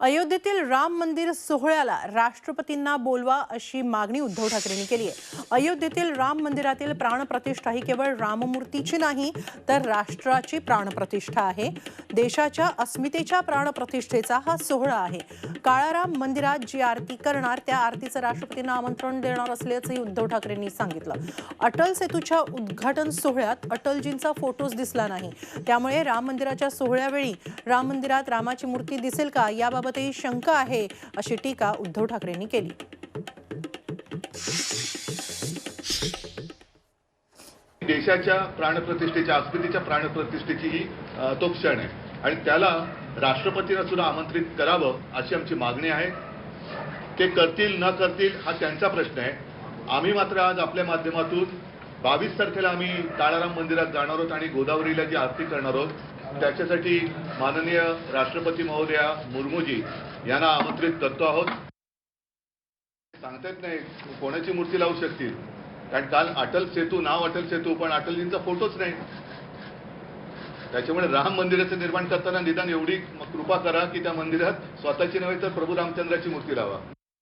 अयोध्येतील राम मंदिर सोहळ्याला राष्ट्रपतींना बोलवा अशी मागणी उद्धव ठाकरेंनी केली आहे. अयोध्येतील राम मंदिरातील प्राणप्रतिष्ठा ही केवळ राममूर्तीची नाही तर राष्ट्राची प्राणप्रतिष्ठा आहे. देशाच्या अस्मितेच्या प्राणप्रतिष्ठेचा हा सोहळा आहे. काळाराम मंदिरात जी आरती करणार त्या आरतीचं राष्ट्रपतींना आमंत्रण देणार असल्याचंही उद्धव ठाकरेंनी सांगितलं. अटल सेतूच्या उद्घाटन सोहळ्यात अटलजींचा फोटोच दिसला नाही. त्यामुळे राम मंदिराच्या सोहळ्यावेळी राम मंदिरात रामाची मूर्ती दिसेल का याबाबत याबाबतही शंका आहे अशी टीका उद्धव ठाकरेंनी केली. देशाच्या प्राणप्रतिष्ठेच्या अस्मितेच्या प्राणप्रतिष्ठेची ही तो क्षण आहे. आणि त्याला राष्ट्रपतींना सुद्धा आमंत्रित करावं अशी आमची मागणी आहे. ते करतील न करतील हा त्यांचा प्रश्न आहे. आम्ही मात्र आज आपल्या माध्यमातून बावीस तारखेला आम्ही काळाराम मंदिरात जाणार आहोत आणि गोदावरीला जी आरती करणार आहोत त्याच्यासाठी माननीय राष्ट्रपती महोदया मुर्मूजी यांना आमंत्रित करतो आहोत. सांगता येत नाही कोणाची मूर्ती लावू शकतील? कारण काल अटल सेतू नाव अटल सेतू पण अटलजींचा फोटोच नाही त्याच्यामुळे राम मंदिराचं निर्माण करताना निदान एवढी कृपा करा की त्या मंदिरात स्वतःची नव्हे तर प्रभू रामचंद्राची मूर्ती लावा.